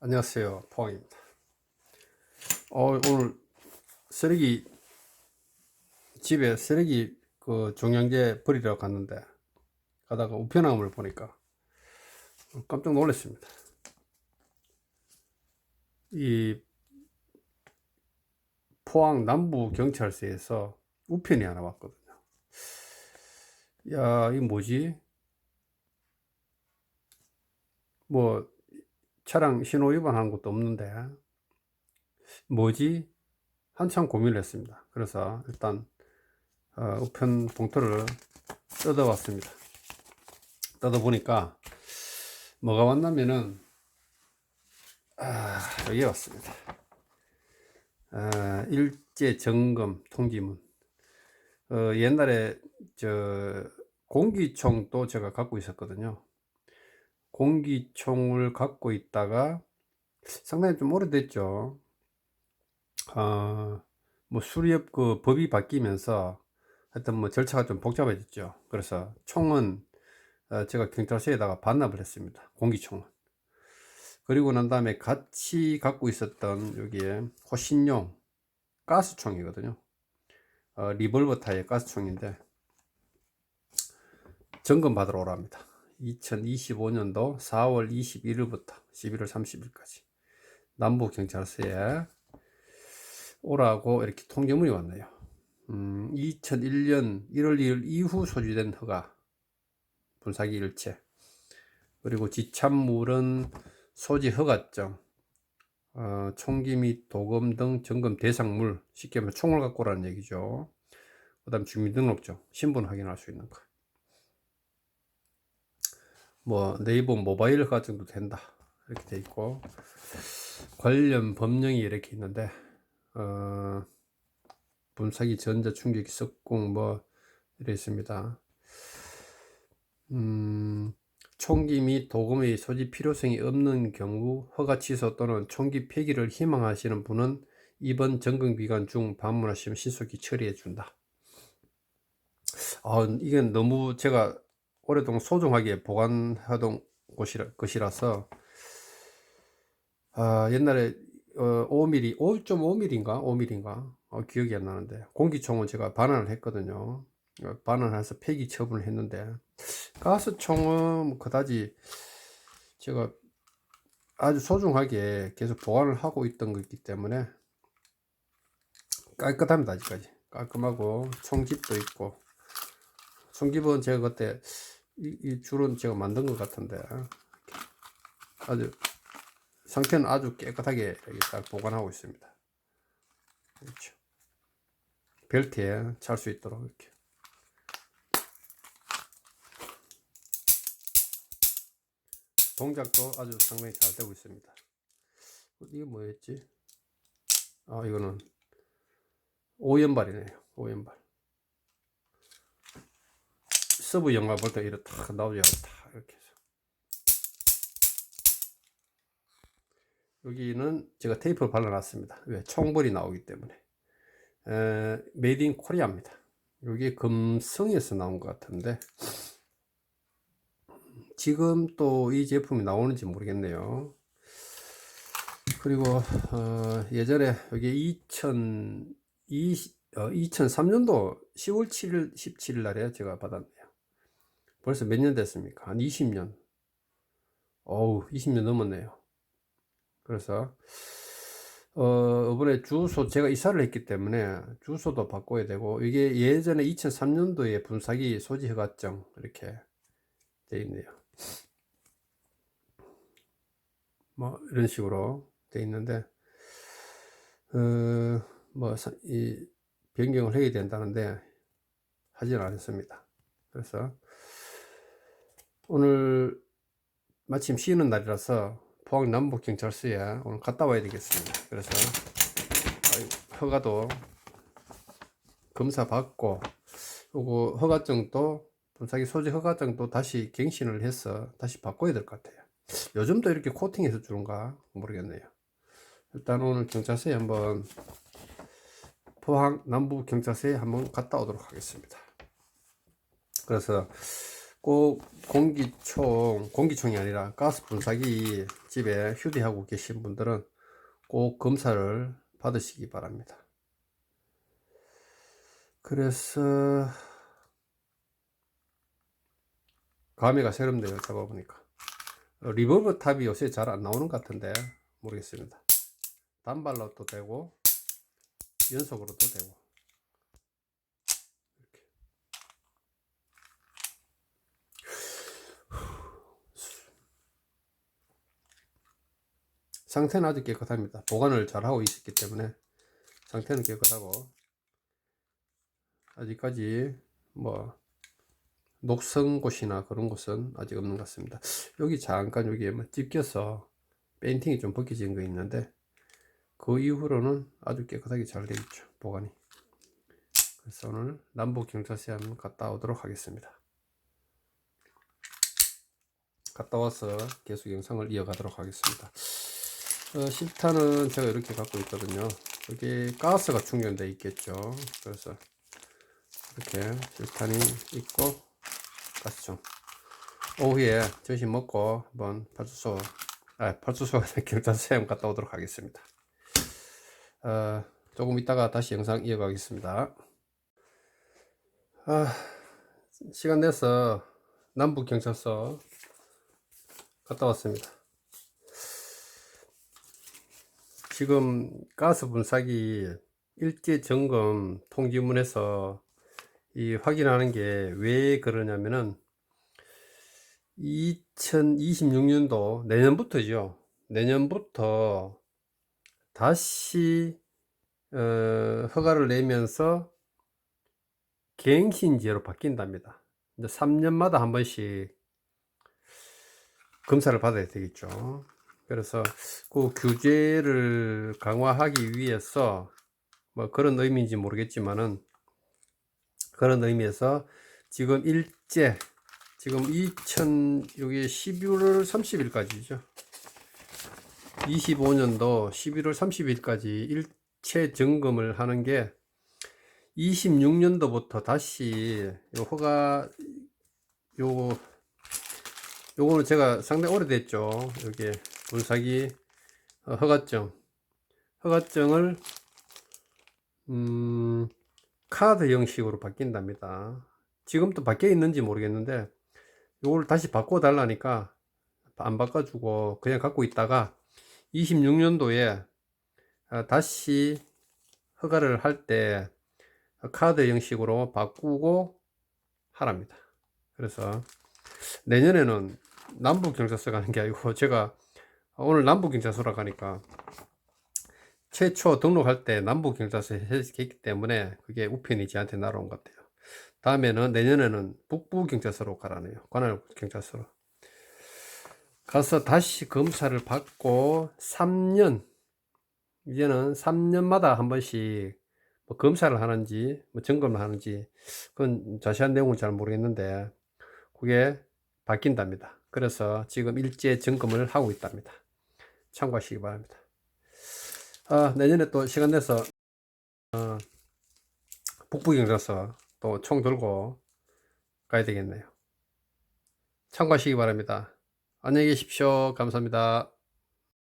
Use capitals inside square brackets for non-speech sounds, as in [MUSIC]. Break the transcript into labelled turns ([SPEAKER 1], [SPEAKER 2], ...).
[SPEAKER 1] 안녕하세요. 포항입니다. 어, 오늘 쓰레기 집에 쓰레기 그 종량제 버리러 갔는데 가다가 우편함을 보니까 깜짝 놀랐습니다. 이 포항 남부 경찰서에서 우편이 하나 왔거든요. 야, 이 뭐지? 뭐 차량 신호 위반한 것도 없는데 뭐지? 한참 고민을 했습니다. 그래서 일단 어, 우편 봉투를 뜯어봤습니다. 뜯어보니까 뭐가 왔냐면은 아, 여기 왔습니다. 아, 일제 점검 통지문. 어, 옛날에 저 공기총도 제가 갖고 있었거든요. 공기총을 갖고 있다가 상당히 좀 오래됐죠. 아, 뭐 수리업 그 법이 바뀌면서 하여튼 뭐 절차가 좀 복잡해졌죠. 그래서 총은 어, 제가 경찰서에다가 반납을 했습니다. 공기총은. 그리고 난 다음에 같이 갖고 있었던 여기에 호신용 가스총이거든요. 어, 리볼버 타입 가스총인데 점검 받으러 오랍니다. 2025년도 4월 21일부터 11월 30일까지 남부경찰서에 오라고 이렇게 통지문이 왔네요. 음, 2001년 1월 2일 이후 소지된 허가, 분사기 일체, 그리고 지참물은 소지 허가증, 어, 총기 및 도금 등 점검 대상물, 쉽게 말해 총을 갖고 오라는 얘기죠. 그 다음 주민등록증, 신분 확인할 수 있는 거. 뭐 네이버 모바일 허가증도 된다 이렇게 돼 있고 관련 법령이 이렇게 있는데 어, 분사기 전자 충격기 석궁 뭐 이래 있습니다. 음, 총기 및 도금의 소지 필요성이 없는 경우 허가 취소 또는 총기 폐기를 희망하시는 분은 이번 점검 기간 중 방문하시면 신속히 처리해 준다. 아, 이게 너무 제가 오랫동안 소중하게 보관하던 곳이라, 것이라서 아, 옛날에 어, 5mm, 5.5mm인가? 5mm인가? 어, 기억이 안 나는데 공기총은 제가 반환을 했거든요. 어, 반환해서 폐기 처분을 했는데 가스총은 뭐 그다지 제가 아주 소중하게 계속 보관을 하고 있던 거기 때문에 깔끔합니다 아직까지 깔끔하고 총집도 있고 총집은 제가 그때 이, 이 줄은 제가 만든 것 같은데 아주 상태는 아주 깨끗하게 이렇게 딱 보관하고 있습니다. 그렇죠. 벨트에 찰 수 있도록 이렇게. 동작도 아주 상당히 잘 되고 있습니다. 이게 뭐였지? 아 이거는 오연발이네요. 오연발. 서브 영화 볼 때 이렇게 탁 나오죠. 탁 이렇게 해서. 여기는 제가 테이프를 발라놨습니다. 왜? 총벌이 나오기 때문에. 에, 메이드 인 코리아입니다. 여기 금성에서 나온 것 같은데 지금 또 이 제품이 나오는지 모르겠네요. 그리고 어, 예전에 여기 2020, 어, 2003년도 10월 7일, 17일 날에 제가 받았네요. 벌써 몇 년 됐습니까? 한 20년. 어우, 20년 넘었네요. 그래서, 어, 이번에 주소, 제가 이사를 했기 때문에 주소도 바꿔야 되고, 이게 예전에 2003년도에 분사기 소지 허가증, 이렇게 돼 있네요. 뭐, 이런 식으로 돼 있는데, 어, 뭐, 이, 변경을 해야 된다는데, 하지는 않았습니다. 그래서, 오늘 마침 쉬는 날이라서 포항 남북경찰서에 오늘 갔다 와야 되겠습니다. 그래서 허가도 검사 받고 그리고 허가증도 분사기 소지 허가증도 다시 갱신을 해서 다시 바꿔야 될 것 같아요. 요즘도 이렇게 코팅해서 주는가 모르겠네요. 일단 오늘 경찰서에 한번 포항 남부 경찰서에 한번 갔다 오도록 하겠습니다. 그래서 꼭 공기총, 공기총이 아니라 가스 분사기 집에 휴대하고 계신 분들은 꼭 검사를 받으시기 바랍니다. 그래서 감회가 새롭네요. 잡아보니까. 어, 리버브 탑이 요새 잘 안 나오는 것 같은데 모르겠습니다. 단발로도 되고 연속으로도 되고 상태는 아주 깨끗합니다. 보관을 잘 하고 있었기 때문에 상태는 깨끗하고 아직까지 뭐 녹슨 곳이나 그런 곳은 아직 없는 것 같습니다. 여기 잠깐 여기에 뭐 찝겨서 페인팅이 좀 벗겨진 거 있는데 그 이후로는 아주 깨끗하게 잘 되어 있죠 보관이. 그래서 오늘 남북 경찰서에 한번 갔다 오도록 하겠습니다. 갔다 와서 계속 영상을 이어가도록 하겠습니다. 어, 실탄은 제가 이렇게 갖고 있거든요. 여기 가스가 충전되어 있겠죠. 그래서 이렇게 실탄이 있고 가스총. 오후에 점심 먹고 한번 파주소, 아, [LAUGHS] 파주소 경찰서에 갔다 오도록 하겠습니다. 어, 조금 있다가 다시 영상 이어가겠습니다. 아, 시간 내서 남북 경찰서 갔다 왔습니다. 지금 가스 분사기 일제 점검 통지문에서 이 확인하는 게 왜 그러냐면은 2026년도 내년부터죠. 내년부터 다시 어, 허가를 내면서 갱신제로 바뀐답니다. 이제 3년마다 한 번씩 검사를 받아야 되겠죠. 그래서 그 규제를 강화하기 위해서 뭐 그런 의미인지 모르겠지만은 그런 의미에서 지금 일제 지금 2000 여기 12월 30일까지죠. 25년도 11월 30일까지 일체 점검을 하는 게 26년도부터 다시 요 허가 요 요거는 제가 상당히 오래됐죠. 여기 분사기 어, 허가증 허가증을 음, 카드 형식으로 바뀐답니다. 지금도 바뀌어 있는지 모르겠는데 요걸 다시 바꿔 달라니까 안 바꿔주고 그냥 갖고 있다가 26년도에 아, 다시 허가를 할 때 카드 형식으로 바꾸고 하랍니다. 그래서 내년에는 남북 경찰서 가는 게 아니고 제가 오늘 남북 경찰서라 가니까 최초 등록할 때 남북 경찰서에 했기 때문에 그게 우편이 저한테 날아온 것 같아요. 다음에는 내년에는 북부 경찰서로 가라네요. 관할 경찰서로. 가서 다시 검사를 받고 3년 이제는 3년마다 한 번씩 뭐 검사를 하는지 뭐 점검을 하는지 그건 자세한 내용은 잘 모르겠는데 그게 바뀐답니다. 그래서 지금 일제 점검을 하고 있답니다. 참고하시기 바랍니다. 아, 내년에 또 시간 내서 어, 북부 경찰서 또 총 들고 가야 되겠네요. 참고하시기 바랍니다. 안녕히 계십시오. 감사합니다.